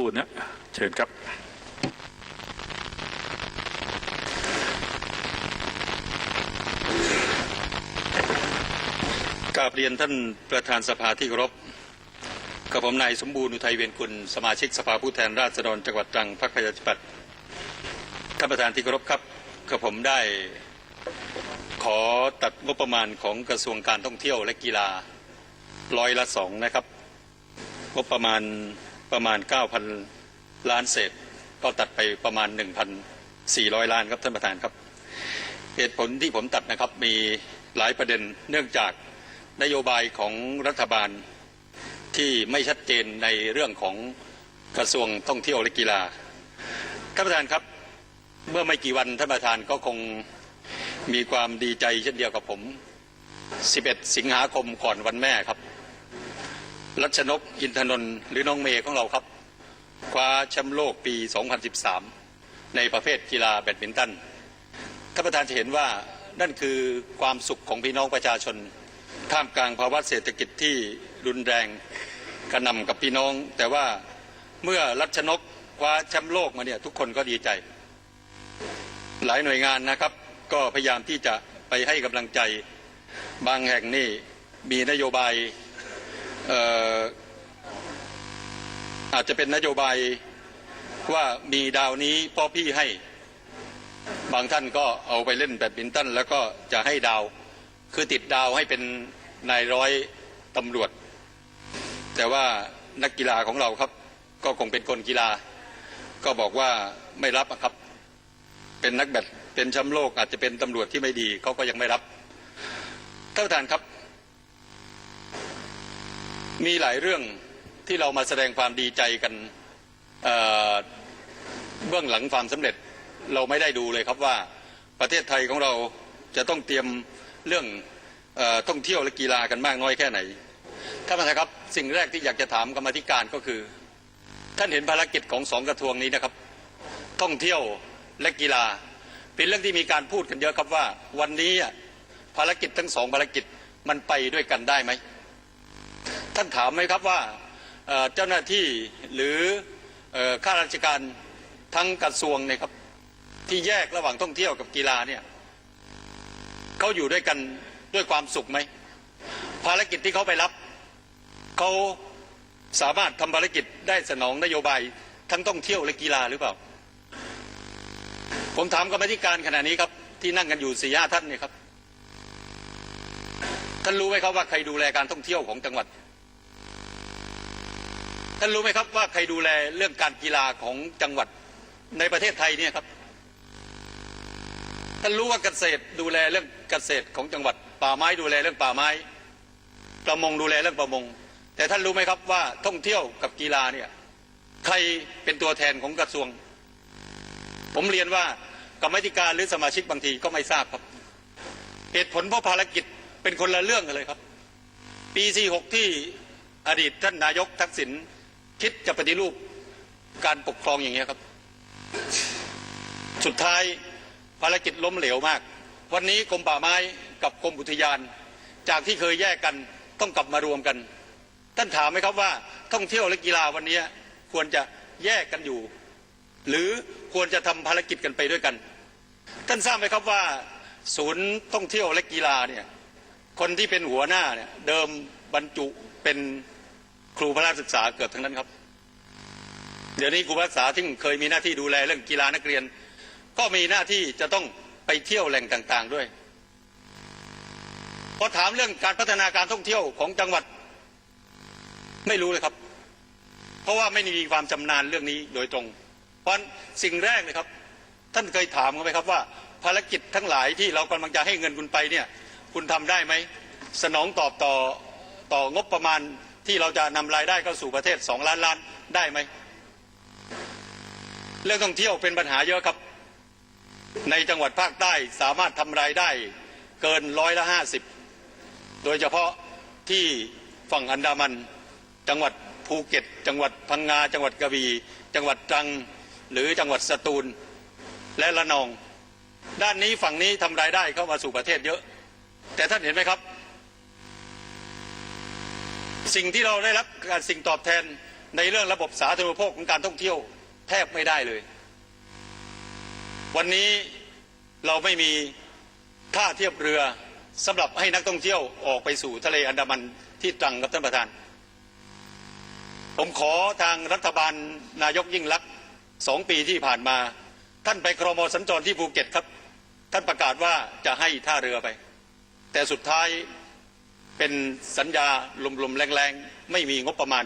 บูรณ์นะเชิญครับ กราบเรียนท่านประธานสภาที่เคารพกับผมนายสมบูรณ์อุทัยเวียนกุลสมาชิกสภาผู้แทนราษฎรจังหวัดตรังพรรคประชาธิปัตย์ท่านประธานที่เคารพครับกับผมได้ขอตัดงบประมาณของกระทรวงการท่องเที่ยวและกีฬาร้อยละสองนะครับ งบประมาณ ประมาณ 9,000 ล้านเศษ ก็ตัดไปประมาณ 1,400 ล้านครับท่านประธานครับ เหตุผลที่ผมตัดนะครับมีหลายประเด็นเนื่องจากนโยบายของรัฐบาลที่ไม่ชัดเจนในเรื่องของกระทรวงท่องเที่ยวและกีฬาท่านประธานครับเมื่อไม่กี่วันท่านประธานก็คงมีความดีใจเช่นเดียวกับผม 11 สิงหาคมก่อนวันแม่ครับ รัชนกอินทนนท์หรือน้องเมย์ของเราครับ คว้าแชมป์โลกปี 2013 ในประเภทกีฬาแบดมินตันท่านประธานจะเห็นว่านั่นคือความสุขของพี่น้องประชาชน ท่ามกลางภาวะเศรษฐกิจที่รุนแรงกระหน่ำกับพี่น้อง แต่ว่าเมื่อรัชนกคว้าแชมป์โลกมาเนี่ยทุกคนก็ดีใจ หลายหน่วยงานนะครับ ก็พยายามที่จะไปให้กำลังใจ บางแห่งนี่มีนโยบาย อาจจะเป็นนโยบายว่ามีดาวนี้พ่อพี่ให้ บางท่านก็เอาไปเล่นแบดมินตันแล้วก็จะให้ดาว คือติดดาวให้เป็นนายร้อยตำรวจ แต่ว่านักกีฬาของเราครับ ก็คงเป็นคนกีฬา ก็บอกว่าไม่รับครับ เป็นนักแบดเป็นแชมป์โลกอาจจะเป็นตำรวจที่ไม่ดีเขาก็ยังไม่รับท่านประธานครับ มีหลายเรื่องที่เรามาแสดงความดีใจกันเเบื้องหลังความสำเร็จเราไม่ได้ดูเลยครับว่าประเทศไทยของเราจะต้องเตรียมเรื่องอท่องเที่ยวและกีฬากันมากน้อยแค่ไหนท่านประธานครับสิ่งแรกที่อยากจะถามกรรมธิการก็คือ ท่านเห็นภารกิจของสองกระทรวงนี้นะครับ ท่องเที่ยวและกีฬา เป็นเรื่องที่มีการพูดกันเยอะครับว่า วันนี้อะภารกิจทั้งสองภารกิจมันไปด้วยกันได้ไหม ท่านถามไหมครับว่าเจ้าหน้าที่หรือข้าราชการทั้งกระทรวงเนี่ยครับที่แยกระหว่างท่องเที่ยวกับกีฬาเนี่ยเขาอยู่ด้วยกันด้วยความสุขไหมภารกิจที่เขาไปรับเขาสามารถทำภารกิจได้สนองนโยบายทั้งท่องเที่ยวและกีฬาหรือเปล่า ผมถามกรรมธิการขณะนี้ครับ ที่นั่งกันอยู่สี่ห้าท่านเนี่ยครับ ท่านรู้ไหมครับว่าใครดูแลการท่องเที่ยวของจังหวัด ท่านรู้ไหมครับว่าใครดูแลเรื่องการกีฬาของจังหวัดในประเทศไทยเนี่ยครับ ท่านรู้ว่าเกษตรดูแลเรื่องเกษตรของจังหวัด ป่าไม้ดูแลเรื่องป่าไม้ ประมงดูแลเรื่องประมง แต่ท่านรู้ไหมครับว่าท่องเที่ยวกับกีฬาเนี่ยใครเป็นตัวแทนของกระทรวง ผมเรียนว่ากรรมธิการหรือสมาชิกบางทีก็ไม่ทราบครับ เหตุผลเพราะภารกิจเป็นคนละเรื่องกันเลยครับ ปี 46 ที่อดีตท่านนายกทักษิณ คิดจะปฏิรูปการปกครองอย่างเงี้ยครับ สุดท้ายภารกิจล้มเหลวมาก วันนี้กรมป่าไม้กับกรมอุทยาน จากที่เคยแยกกันต้องกลับมารวมกัน ท่านถามไหมครับว่าท่องเที่ยวและกีฬาวันนี้ควรจะแยกกันอยู่ หรือควรจะทำภารกิจกันไปด้วยกัน ท่านทราบไหมครับว่า ศูนย์ท่องเที่ยวและกีฬาเนี่ยคนที่เป็นหัวหน้าเนี่ยเดิมบรรจุเป็น ครูพระศึกษาเกือบทั้งนั้นครับ เดี๋ยวนี้ครูพระศึกษาที่เคยมีหน้าที่ดูแลเรื่องกีฬานักเรียน ก็มีหน้าที่จะต้องไปเที่ยวแหล่งต่างๆด้วยพอถามเรื่องการพัฒนาการท่องเที่ยวของจังหวัด ไม่รู้เลยครับ เพราะว่าไม่มีความชำนาญเรื่องนี้โดยตรง เพราะสิ่งแรกเลยครับ ท่านเคยถามกันไหมครับว่า ภารกิจทั้งหลายที่เรากำลังจะให้เงินคุณไปเนี่ย คุณทำได้ไหมสนองตอบต่อต่องบประมาณ ที่เราจะนำรายได้เข้าสู่ประเทศสองล้านล้านได้ไหมเรื่องท่องเที่ยวเป็นปัญหาเยอะครับ ในจังหวัดภาคใต้สามารถทำรายได้เกินร้อยละห้าสิบโดยเฉพาะที่ฝั่งอันดามัน จังหวัดภูเก็ต จังหวัดพังงา จังหวัดกระบี่จังหวัดตรัง หรือจังหวัดสตูล และละนอง ด้านนี้ฝั่งนี้ทำรายได้เข้ามาสู่ประเทศเยอะ แต่ท่านเห็นไหมครับ สิ่งที่เราได้รับการสิ่งตอบแทนในเรื่องระบบสาธารณูปโภคของการท่องเที่ยวแทบไม่ได้เลย วันนี้เราไม่มีท่าเทียบเรือสำหรับให้นักท่องเที่ยวออกไปสู่ทะเลอันดามันที่ตรังครับท่านประธาน ผมขอทางรัฐบาลนายกยิ่งลักษณ์สองปีที่ผ่านมา ท่านไปครมสัญจรที่ภูเก็ตครับ ท่านประกาศว่าจะให้ท่าเรือไป แต่สุดท้าย เป็นสัญญาลมๆแรงๆ ไม่มีงบประมาณ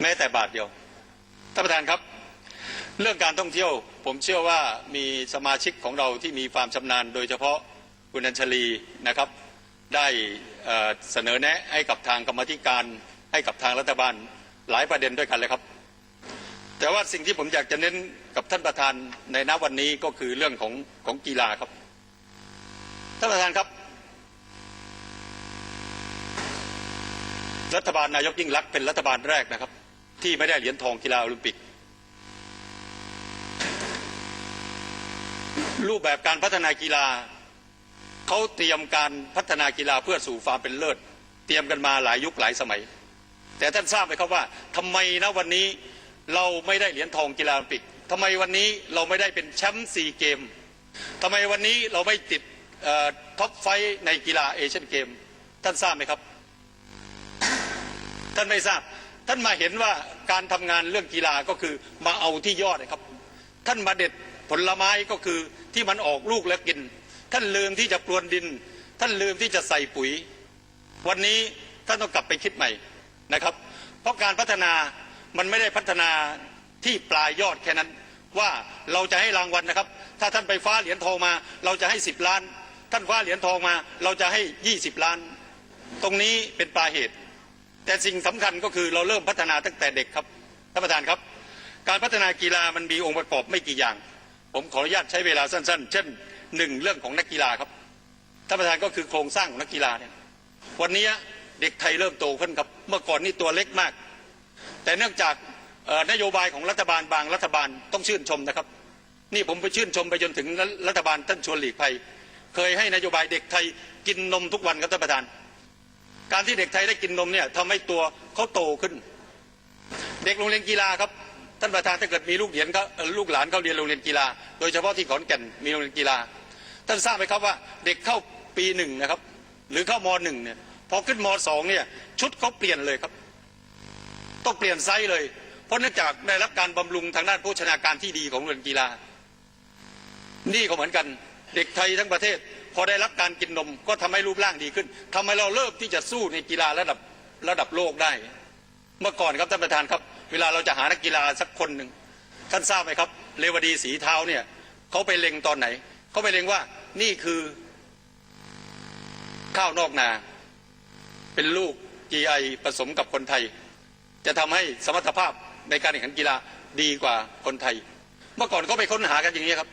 แม้แต่บาทเดียวท่านประธานครับ เรื่องการท่องเที่ยวผมเชื่อว่ามีสมาชิกของเราที่มีความชำนาญ โดยเฉพาะคุณอัญชลีนะครับ ได้เสนอแนะให้กับทางกรรมธิการ ให้กับทางรัฐบาลหลายประเด็นด้วยกันเลยครับ แต่ว่าสิ่งที่ผมอยากจะเน้นกับท่านประธานในณวันนี้ก็คือเรื่องของของกีฬาครับท่านประธานครับ รัฐบาลนายกยิ่งลักษณ์เป็นรัฐบาลแรกนะครับ ที่ไม่ได้เหรียญทองกีฬาโอลิมปิก รูปแบบการพัฒนากีฬาเขาเตรียมการพัฒนากีฬาเพื่อสู่ความเป็นเลิศ เตรียมกันมาหลายยุคหลายสมัย แต่ท่านทราบไหมครับว่าทำไมนะวันนี้เราไม่ได้เหรียญทองกีฬาโอลิมปิกทำไมวันนี้เราไม่ได้เป็นแชมป์ซีเกมทำไมวันนี้เราไม่ติดท็อปไฟในกีฬาเอเชียนเกม ท่านทราบไหมครับ ท่านไม่ทราบ ท่านมาเห็นว่าการทำงานเรื่องกีฬาก็คือมาเอาที่ยอดนะครับ ท่านมาเด็ดผลไม้ก็คือที่มันออกลูกแล้วกิน ท่านลืมที่จะปลวนดิน ท่านลืมที่จะใส่ปุ๋ย วันนี้ท่านต้องกลับไปคิดใหม่นะครับ เพราะการพัฒนามันไม่ได้พัฒนาที่ปลายยอดแค่นั้น ว่าเราจะให้รางวัลนะครับ ถ้าท่านไปฟ้าเหรียญทองมา เราจะให้สิบล้าน ท่านฟ้าเหรียญทองมา เราจะให้ยี่สิบล้าน ตรงนี้เป็นปลายเหตุ แต่สิ่งสำคัญก็คือเราเริ่มพัฒนาตั้งแต่เด็กครับท่านประธานครับ การพัฒนากีฬามันมีองค์ประกอบไม่กี่อย่าง ผมขออนุญาตใช้เวลาสั้น ๆ เช่นหนึ่งเรื่องของนักกีฬาครับท่านประธานก็คือโครงสร้างของนักกีฬาเนี่ยวันนี้เด็กไทยเริ่มโตขึ้นครับ เมื่อก่อนนี่ตัวเล็กมาก แต่เนื่องจากนโยบายของรัฐบาลบางรัฐบาลต้องชื่นชมนะครับ นี่ผมไปชื่นชมไปจนถึงรัฐบาลท่านชวนหลีกภัย เคยให้นโยบายเด็กไทยกินนมทุกวันครับท่านประธาน การที่เด็กไทยได้กินนมเนี่ยทำให้ตัวเขาโตขึ้น เด็กโรงเรียนกีฬาครับท่านประธานถ้าเกิดมีลูกเหรียญเขาลูกหลานเขาเรียนโรงเรียนกีฬา โดยเฉพาะที่ขอนแก่นมีโรงเรียนกีฬา ท่านทราบไหมครับว่าเด็กเข้าปีหนึ่งนะครับ หรือเข้ามหนึ่งเนี่ยพอขึ้นมสองเนี่ยชุดเขาเปลี่ยนเลยครับ ต้องเปลี่ยนไซส์เลย เพราะเนื่องจากได้รับการบำรุงทางด้านโภชนาการที่ดีของโรงเรียนกีฬา นี่ก็เหมือนกัน เด็กไทยทั้งประเทศ พอได้รับการกินนมก็ทำให้รูปร่างดีขึ้นทำให้เราเริ่มที่จะสู้ในกีฬาระดับระดับโลกได้ เมื่อก่อนครับท่านประธานครับ เวลาเราจะหานักกีฬาสักคนหนึ่งท่านทราบไหมครับเรวดีสีเท้าเนี่ยเขาไปเล็งตอนไหนเขาไปเล็งว่านี่คือข้าวนอกนา เป็นลูก GI ผสมกับคนไทย จะทำให้สมรรถภาพในการแข่งขันกีฬาดีกว่าคนไทย เมื่อก่อนเขาไปค้นหากันอย่างนี้ครับ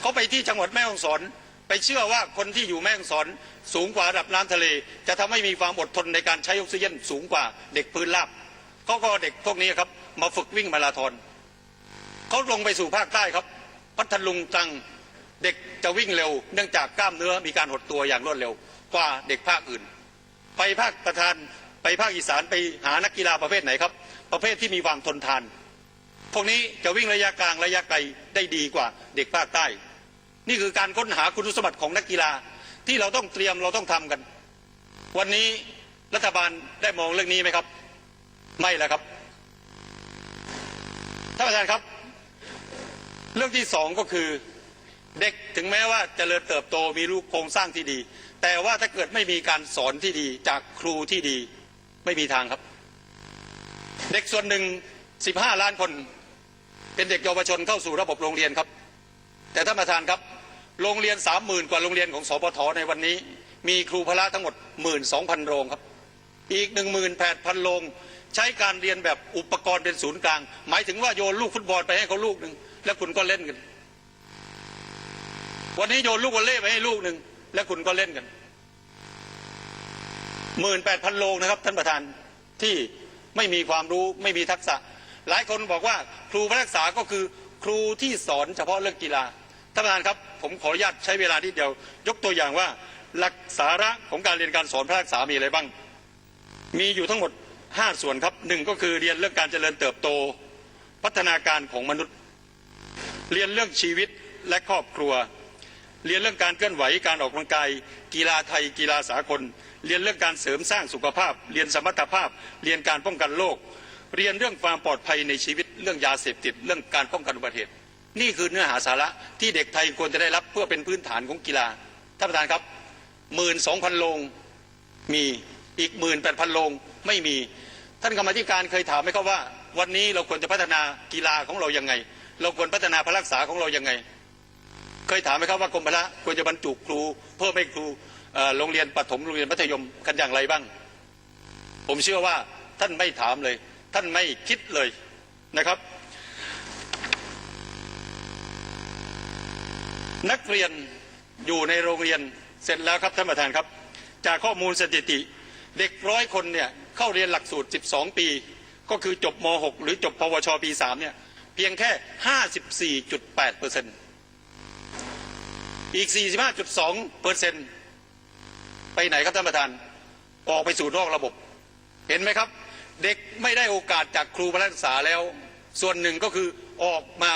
เขาไปที่จังหวัดแม่ฮ่องสอน ไปเชื่อว่าคนที่อยู่แม่ฮ่องสอนสูงกว่าระดับน้ำทะเล จะทำให้มีความอดทนในการใช้ออกซิเจนสูงกว่าเด็กพื้นราบเขาก็เอาเด็กพวกนี้ครับ มาฝึกวิ่งมาราธอนเขาลงไปสู่ภาคใต้ครับ พัทลุงตรังเด็กจะวิ่งเร็ว เนื่องจากกล้ามเนื้อมีการหดตัวอย่างรวดเร็วกว่าเด็กภาคอื่น ไปภาคประธานไปภาคอีสานไปหานักกีฬาประเภทไหนครับ ประเภทที่มีความทนทาน พวกนี้จะวิ่งระยะกลางระยะไกลได้ดีกว่าเด็กภาคใต้ นี่คือการค้นหาคุณสมบัติของนักกีฬาที่เราต้องเตรียมเราต้องทำกัน วันนี้รัฐบาลได้มองเรื่องนี้ไหมครับ ไม่แล้วครับท่านประธานครับ เรื่องที่สองก็คือเด็กถึงแม้ว่าจเจริญเติบโตมีรูปโครงสร้างที่ดี แต่ว่าถ้าเกิดไม่มีการสอนที่ดีจากครูที่ดีไม่มีทางครับ เด็กส่วนหนึ่ง 15 ล้านคน เป็นเด็กเยาวชนเข้าสู่ระบบโรงเรียนครับ แต่ท่านประธานครับ โรงเรียนสามหมื่นกว่าโรงเรียนของสปทในวันนี้ มีครูพละทั้งหมดหมื่นสองพันโรงครับ อีกหนึ่งหมื่นแปดพันโรงใช้การเรียนแบบอุปกรณ์เป็นศูนย์กลาง หมายถึงว่าโยนลูกฟุตบอลไปให้เขาลูกหนึ่งแล้วคุณก็เล่นกัน วันนี้โยนลูกวอลเล่ไปให้ลูกหนึ่งแล้วคุณก็เล่นกันหมื่นแปดพันโรงนะครับท่านประธานที่ไม่มีความรู้ไม่มีทักษะ หลายคนบอกว่าครูพระรักษาก็คือครูที่สอนเฉพาะเรื่องกีฬา ท่านประธานครับผมขออนุญาตใช้เวลาที่เดียวยกตัวอย่างว่า หลักสาระของการเรียนการสอนพระรักษามีอะไรบ้าง มีอยู่ทั้งหมดห้าส่วนครับหนึ่งก็คือเรียนเรื่องการเจริญเติบโต พัฒนาการของมนุษย์ เรียนเรื่องชีวิตและครอบครัว เรียนเรื่องการเคลื่อนไหวการออกกำลังกาย กีฬาไทย กีฬาสากล เรียนเรื่องการเสริมสร้างสุขภาพ เรียนสมรรถภาพ เรียนการป้องกันโรคเรียนเรื่องความปลอดภัยในชีวิตเรื่องยาเสพติดเรื่องการป้องกันอุบัติเหตุ นี่คือเนื้อหาสาระที่เด็กไทยควรจะได้รับเพื่อเป็นพื้นฐานของกีฬาท่านประธานครับหมื่นสองพันโรงมีอีกหมื่นแปดพันโรงไม่มี ท่านกรรมธิการเคยถามไหมครับว่า วันนี้เราควรจะพัฒนากีฬาของเรายังไง เราควรพัฒนาพระรักษาของเรายังไง เคยถามไหมครับว่ากรมพละควรจะบรรจุครู เพิ่มให้ครูโรงเรียนประถมโรงเรียนมัธยมกันอย่างไรบ้าง ผมเชื่อว่าท่านไม่ถามเลย ท่านไม่คิดเลยนะครับ นักเรียนอยู่ในโรงเรียนเสร็จแล้วครับท่านประธานครับ จากข้อมูลสถิติ เด็กร้อยคนเนี่ยเข้าเรียนหลักสูตร 12 ปี ก็คือจบม .6 หรือจบปวชปี 3 เนี่ย เพียงแค่ 54.8เปอร์เซ็นต์อีก 45.2เปอร์เซ็นต์ไปไหนครับท่านประธาน ออกไปสู่นอกระบบ เห็นไหมครับ เด็กไม่ได้โอกาสจากครูพระศึกษาแล้ว ส่วนหนึ่งก็คือออกมา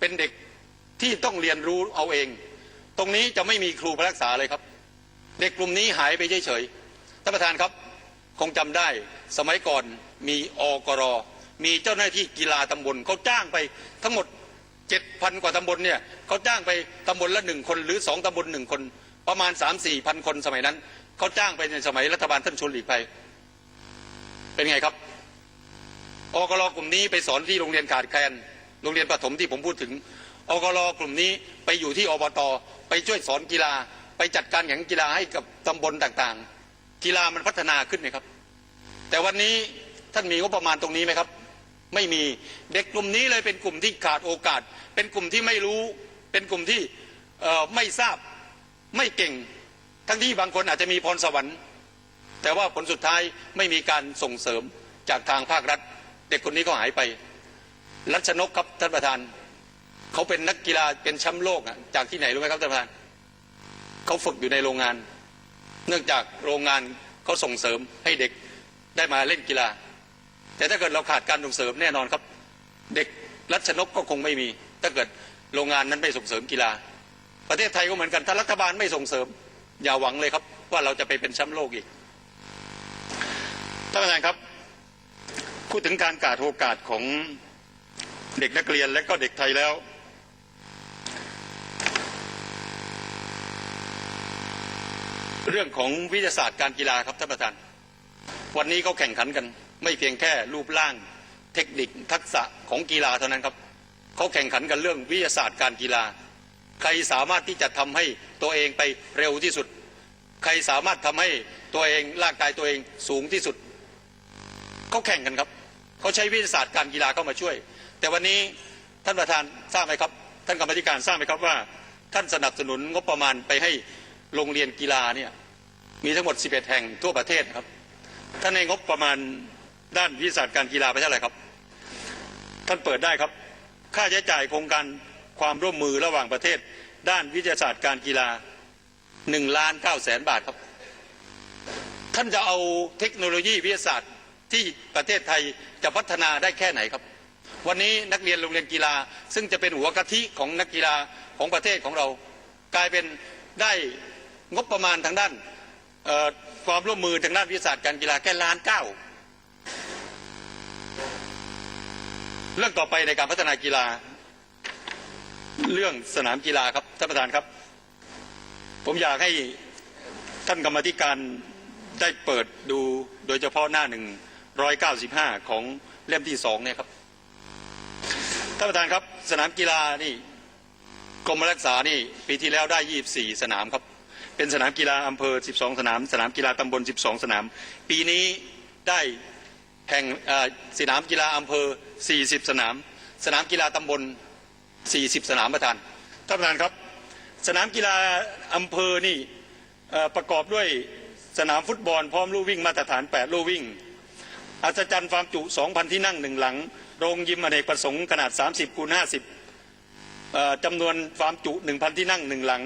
เป็นเด็ก ที่ต้องเรียนรู้เอาเอง ตรงนี้จะไม่มีครูพระศึกษาเลยครับ เด็กกลุ่มนี้หายไปเฉยๆท่านประธานครับ คงจำได้สมัยก่อนมีอกรมีเจ้าหน้าที่กีฬาตำบลเขาจ้างไปทั้งหมดเจ็ดพันกว่าตำบลเนี่ยเขาจ้างไปตำบลละหนึ่งคนหรือสองตำบลหนึ่งคน ประมาณสามสี่พันคนสมัยนั้นเขาจ้างไปในสมัยรัฐบาลท่านชวนหลีกภัยเป็นไงครับอกรกลุ่มนี้ไปสอนที่โรงเรียนขาดแคลนโรงเรียนประถมที่ผมพูดถึง อกรกลุ่มนี้ไปอยู่ที่อบต ไปช่วยสอนกีฬา ไปจัดการแข่งกีฬาให้กับตำบลต่างๆ กีฬามันพัฒนาขึ้นไหมครับ แต่วันนี้ท่านมีงบประมาณตรงนี้ไหมครับ ไม่มีเด็กกลุ่มนี้เลยเป็นกลุ่มที่ขาดโอกาส เป็นกลุ่มที่ไม่รู้ เป็นกลุ่มที่ไม่ทราบไม่เก่ง ทั้งที่บางคนอาจจะมีพรสวรรค์ แต่ว่าผลสุดท้ายไม่มีการส่งเสริมจากทางภาครัฐ เด็กคนนี้ก็หายไป รัชนกครับท่านประธาน เขาเป็นนักกีฬาเป็นแชมป์โลกอะจากที่ไหนรู้ไหมครับท่านประธานเขาฝึกอยู่ในโรงงาน เนื่องจากโรงงานเขาส่งเสริมให้เด็กได้มาเล่นกีฬา แต่ถ้าเกิดเราขาดการส่งเสริมแน่นอนครับ เด็กรัชนกก็คงไม่มี ถ้าเกิดโรงงานนั้นไม่ส่งเสริมกีฬา ประเทศไทยก็เหมือนกันถ้ารัฐบาลไม่ส่งเสริม อย่าหวังเลยครับ ว่าเราจะไปเป็นแชมป์โลกอีกท่านประธานครับพูดถึงการกาดโอกาสของเด็กนักเรียนและก็เด็กไทยแล้ว เรื่องของวิทยาศาสตร์การกีฬาครับท่านประธาน วันนี้เขาแข่งขันกัน ไม่เพียงแค่รูปร่าง เทคนิคทักษะของกีฬาเท่านั้นครับเขาแข่งขันกันเรื่องวิทยาศาสตร์การกีฬา ใครสามารถที่จะทำให้ตัวเองไปเร็วที่สุด ใครสามารถทำให้ตัวเองร่างกายตัวเองสูงที่สุดเขาแข่งกันครับเขาใช้วิทยาศาสตร์การกีฬาเข้ามาช่วย แต่วันนี้ท่านประธานทราบไหมครับ ท่านกรรมธิการทราบไหมครับว่า ท่านสนับสนุนงบประมาณไปให้ โรงเรียนกีฬาเนี่ยมีทั้งหมด 11 แห่งทั่วประเทศครับ ท่านในงบประมาณด้านวิทยาศาสตร์การกีฬาไปเท่าไหร่ครับ ท่านเปิดได้ครับ ค่าใช้จ่ายโครงการความร่วมมือระหว่างประเทศ ด้านวิทยาศาสตร์การกีฬา1ล้าน9แสนบาทครับ ท่านจะเอาเทคโนโลยีวิทยาศาสตร์ที่ประเทศไทยจะพัฒนาได้แค่ไหนครับ วันนี้นักเรียนโรงเรียนกีฬา ซึ่งจะเป็นหัวกะทิของนักกีฬาของประเทศของเรา กลายเป็นได้ งบประมาณทางด้านความร่วมมือทางด้านวิทยาศาสตร์การกีฬาแค่ล้านเก้าเรื่องต่อไปในการพัฒนากีฬา เรื่องสนามกีฬาครับท่านประธานครับ ผมอยากให้ท่านกรรมธิการได้เปิดดูโดยเฉพาะหน้าหนึ่งร้อยเก้าสิบห้าของเล่มที่สองเนี่ยครับท่านประธานครับ สนามกีฬานี่กรมรักษานี่ปีที่แล้วได้ยี่บสี่สนามครับ เป็นสนามกีฬาอำเภอ 12 สนาม สนามกีฬาตำบล 12 สนาม ปีนี้ได้แห่งสนามกีฬาอำเภอ 40 สนาม สนามกีฬาตำบล 40 สนามประธานท่านประธานครับ สนามกีฬาอำเภอนี่ประกอบด้วยสนามฟุตบอลพร้อมลู่วิ่งมาตรฐาน 8 ลู่วิ่ง อัศจรรย์ฟาร์มจุ 2,000 ที่นั่งหนึ่งหลัง โรงยิมอเนกประสงค์ขนาด 30คูณ50จำนวนฟาร์มจุ 1,000 ที่นั่งหนึ่งหลัง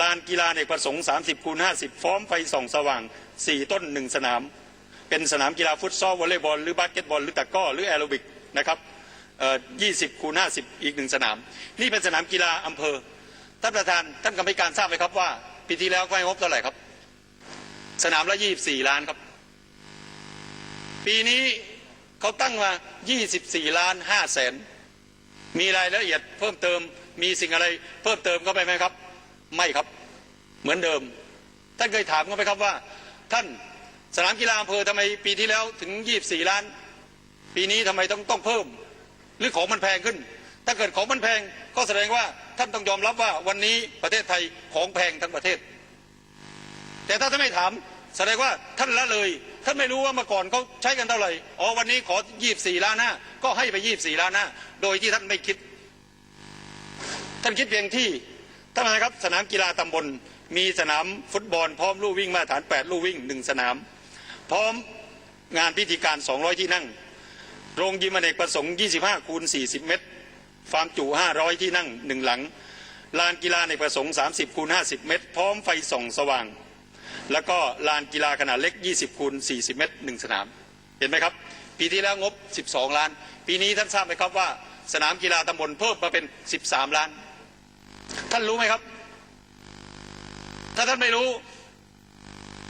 ลานกีฬาเนกประสงค์ 30คูณ50พร้อมไฟส่องสว่าง 4 ต้น 1 สนาม เป็นสนามกีฬาฟุตซอลวอลเลย์บอลหรือบาสเกตบอลหรือตะก้อหรือแอโรบิกนะครับเอ่อ20คูณ50 อีกหนึ่งสนาม นี่เป็นสนามกีฬาอำเภอท่านประธานท่านกรรมการทราบไหมครับว่าปีที่แล้วให้งบเท่าไหร่ครับ สนามละ24 ล้านครับ ปีนี้เขาตั้งมา 24 ล้าน5แสนมีรายละเอียดเพิ่มเติมมีสิ่งอะไรเพิ่มเติมเข้าไปไหมครับ ไม่ครับ เหมือนเดิม ท่านเคยถามเขาไหมครับว่า ท่านสนามกีฬาอำเภอทำไมปีที่แล้วถึง 24 ล้าน ปีนี้ทำไมต้องต้องเพิ่ม หรือของมันแพงขึ้น ถ้าเกิดของมันแพงก็แสดงว่าท่านต้องยอมรับว่าวันนี้ประเทศไทยของแพงทั้งประเทศ แต่ถ้าท่านไม่ถามแสดงว่าท่านละเลย ท่านไม่รู้ว่าเมื่อก่อนเขาใช้กันเท่าไหร่อ๋อวันนี้ขอ 24 ล้านหน้าก็ให้ไป 24 ล้านหน้าโดยที่ท่านไม่คิด ท่านคิดเพียงที่ ท่านประธานครับสนามกีฬาตำบลมีสนามฟุตบอลพร้อมลู่วิ่งมาตรฐาน 8 ลู่วิ่ง 1 สนาม พร้อมงานพิธีการ 200 ที่นั่ง โรงยิมอเนกประสงค์ 25 คูณ 40 เมตร ฟาร์มจุ 500 ที่นั่ง 1 หลัง ลานกีฬาอเนประสงค์ 30 คูณ 50 เมตร พร้อมไฟส่องสว่าง แล้วก็ลานกีฬาขนาดเล็ก 20 คูณ 40 เมตร 1 สนาม เห็นไหมครับ ปีที่แล้วงบ 12 ล้าน ปีนี้ท่านทราบไหมครับว่า สนามกีฬาตำบลเพิ่มมาเป็น 13 ล้าน ท่านรู้ไหมครับ ถ้าท่านไม่รู้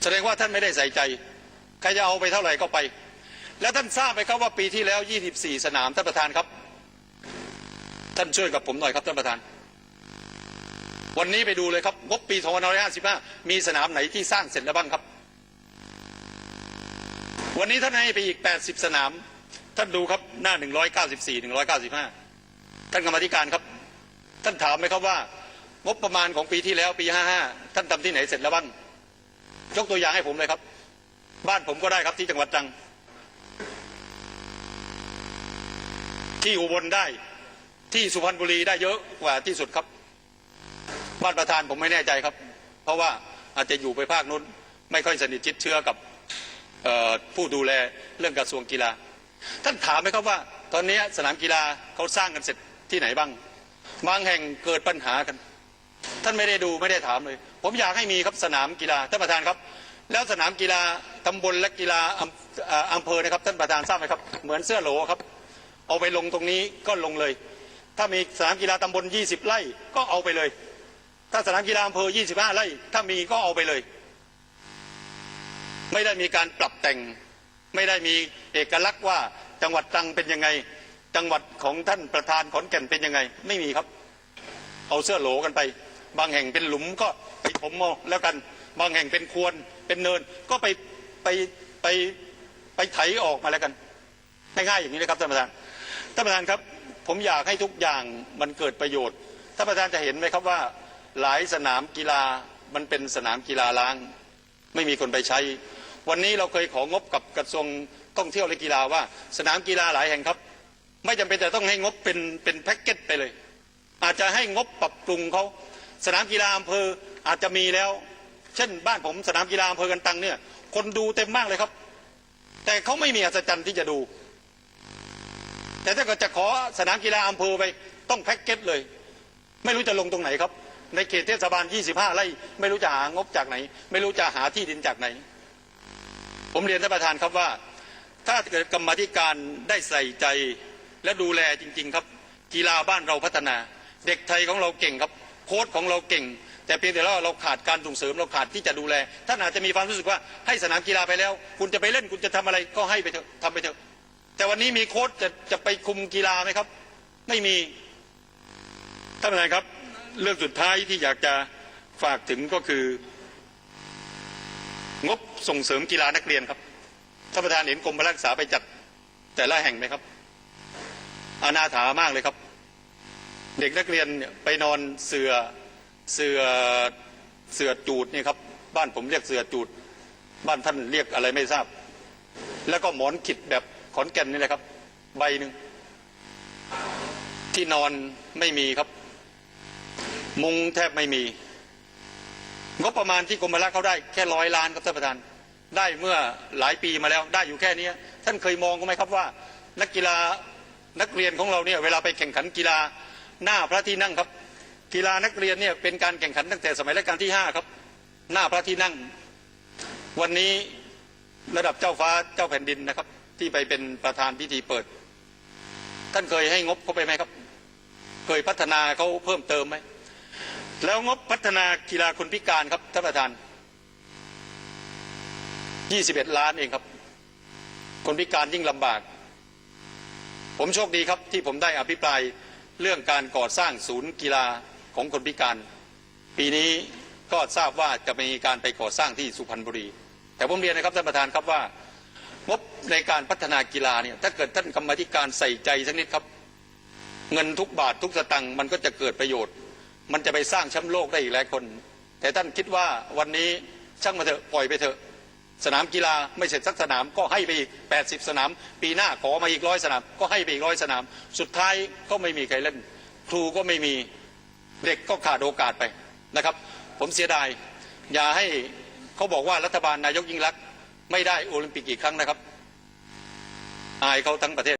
แสดงว่าท่านไม่ได้ใส่ใจ ใครจะเอาไปเท่าไหร่ก็ไป แล้วท่านทราบไหมครับว่าปีที่แล้ว 24 สนามท่านประธานครับ ท่านช่วยกับผมหน่อยครับท่านประธาน วันนี้ไปดูเลยครับงบปี2555 มีสนามไหนที่สร้างเสร็จแล้วบ้างครับ วันนี้ท่านให้ไปอีก 80 สนาม ท่านดูครับหน้า 194 195 ท่านกรรมธิการครับ ท่านถามไหมครับว่า งบประมาณของปีที่แล้วปี 55 ท่านทำที่ไหนเสร็จแล้วบ้างยกตัวอย่างให้ผมเลยครับ บ้านผมก็ได้ครับที่จังหวัดตรัง ที่อุบลได้ ที่สุพรรณบุรีได้เยอะกว่าที่สุดครับ บ้านประธานผมไม่แน่ใจครับ เพราะว่าอาจจะอยู่ไปภาคนู้นไม่ค่อยสนิทชิดเชื้อกับผู้ดูแลเรื่องกระทรวงกีฬา ท่านถามไหมครับว่า ตอนนี้สนามกีฬาเขาสร้างกันเสร็จที่ไหนบ้าง บางแห่งเกิดปัญหากัน ท่านไม่ได้ดูไม่ได้ถามเลย ผมอยากให้มีครับสนามกีฬาท่านประธานครับ แล้วสนามกีฬาตำบลและกีฬาอำเภอนะครับ ท่านประธานทราบไหมครับ เหมือนเสื้อโหลครับ เอาไปลงตรงนี้ก็ลงเลย ถ้ามีสนามกีฬาตำบล 20 ไร่ก็เอาไปเลย ถ้าสนามกีฬาอำเภอ 25 ไร่ ถ้ามีก็เอาไปเลย ไม่ได้มีการปรับแต่ง ไม่ได้มีเอกลักษณ์ว่าจังหวัดตรังเป็นยังไง จังหวัดของท่านประธานขอนแก่นเป็นยังไง ไม่มีครับ เอาเสื้อโหลกันไป บางแห่งเป็นหลุมก็ไปถมเอาแล้วกัน บางแห่งเป็นควนเป็นเนิน ก็ไปไปไปไปไถออกมาแล้วกันง่ายๆอย่างนี้เลยครับท่านประธานท่านประธานครับ ผมอยากให้ทุกอย่างมันเกิดประโยชน์ท่านประธานจะเห็นไหมครับว่า หลายสนามกีฬามันเป็นสนามกีฬาล้าง ไม่มีคนไปใช้ วันนี้เราเคยของบกับกระทรวงท่องเที่ยวและกีฬาว่า สนามกีฬาหลายแห่งครับ ไม่จำเป็นแต่ต้องให้งบเป็นเป็นแพ็กเกจไปเลย อาจจะให้งบปรับปรุงเขาสนามกีฬาอำเภออาจจะมีแล้ว เช่นบ้านผมสนามกีฬาอำเภอกันตังเนี่ย คนดูเต็มมากเลยครับ แต่เขาไม่มีอัศจรรย์ที่จะดู แต่ถ้าเกิดจะขอสนามกีฬาอำเภอไปต้องแพ็กเกจเลย ไม่รู้จะลงตรงไหนครับ ในเขตเทศบาล 25 ไร่ไม่รู้จะหางบจากไหน ไม่รู้จะหาที่ดินจากไหน ผมเรียนท่านประธานครับว่า ถ้าเกิดกรรมธิการได้ใส่ใจ และดูแลจริง ๆ ครับ กีฬาบ้านเราพัฒนา เด็กไทยของเราเก่งครับ โค้ชของเราเก่ง แต่เพียงแต่ว่าเราขาดการส่งเสริมเราขาดที่จะดูแลท่านอาจจะมีความรู้สึกว่าให้สนามกีฬาไปแล้ว คุณจะไปเล่นคุณจะทำอะไรก็ให้ไปเถอะทำไปเถอะ แต่วันนี้มีโค้ชจะจะไปคุมกีฬาไหมครับ ไม่มีท่านประธานครับ เรื่องสุดท้ายที่อยากจะฝากถึงก็คือ งบส่งเสริมกีฬานักเรียนครับท่านประธานเห็นกรมพลักษาไปจัดแต่ละแห่งไหมครับ อนาถามากเลยครับ เด็กนักเรียนไปนอนเสือเสือเสือจูดนี่ครับ บ้านผมเรียกเสือจูด บ้านท่านเรียกอะไรไม่ทราบ แล้วก็หมอนขิดแบบขอนแก่นนี่แหละครับ ใบหนึ่งที่นอนไม่มีครับ มุงแทบไม่มีงบประมาณที่กรมพละเขาได้แค่ร้อยล้านครับท่านประธาน ได้เมื่อหลายปีมาแล้ว ได้อยู่แค่นี้ท่านเคยมองกันไหมครับว่า นักกีฬา นักเรียนของเราเนี่ยเวลาไปแข่งขันกีฬาหน้าพระที่นั่งครับ กีฬานักเรียนเนี่ยเป็นการแข่งขันตั้งแต่สมัยรัชกาลที่ห้าครับ หน้าพระที่นั่ง วันนี้ระดับเจ้าฟ้าเจ้าแผ่นดินนะครับ ที่ไปเป็นประธานพิธีเปิด ท่านเคยให้งบเขาไปไหมครับ เคยพัฒนาเขาเพิ่มเติมไหมแล้วงบพัฒนากีฬาคนพิการครับท่านประธาน 21 ล้านเองครับ คนพิการยิ่งลำบาก ผมโชคดีครับที่ผมได้อภิปรายเรื่องการก่อสร้างศูนย์กีฬาของคนพิการ ปีนี้ก็ทราบว่าจะมีการไปก่อสร้างที่สุพรรณบุรี แต่ผมเรียนนะครับท่านประธานครับว่างบในการพัฒนากีฬาเนี่ยถ้าเกิดท่านกรรมธิการใส่ใจสักนิดครับ เงินทุกบาททุกสตังค์มันก็จะเกิดประโยชน์ มันจะไปสร้างแชมป์โลกได้อีกหลายคน แต่ท่านคิดว่าวันนี้ช่างมาเถอะปล่อยไปเถอะ สนามกีฬาไม่เสร็จสักสนามก็ให้ไปอีก 80 สนาม ปีหน้าขอมาอีกร้อยสนาม ก็ให้ไปอีกร้อยสนาม สุดท้ายก็ไม่มีใครเล่น ครูก็ไม่มีเด็กก็ขาดโอกาสไปนะครับ ผมเสียดาย อย่าให้เขาบอกว่ารัฐบาลนายกยิ่งรักษณ์ไม่ได้โอลิมปิกอีกครั้งนะครับ อายเขาทั้งประเทศ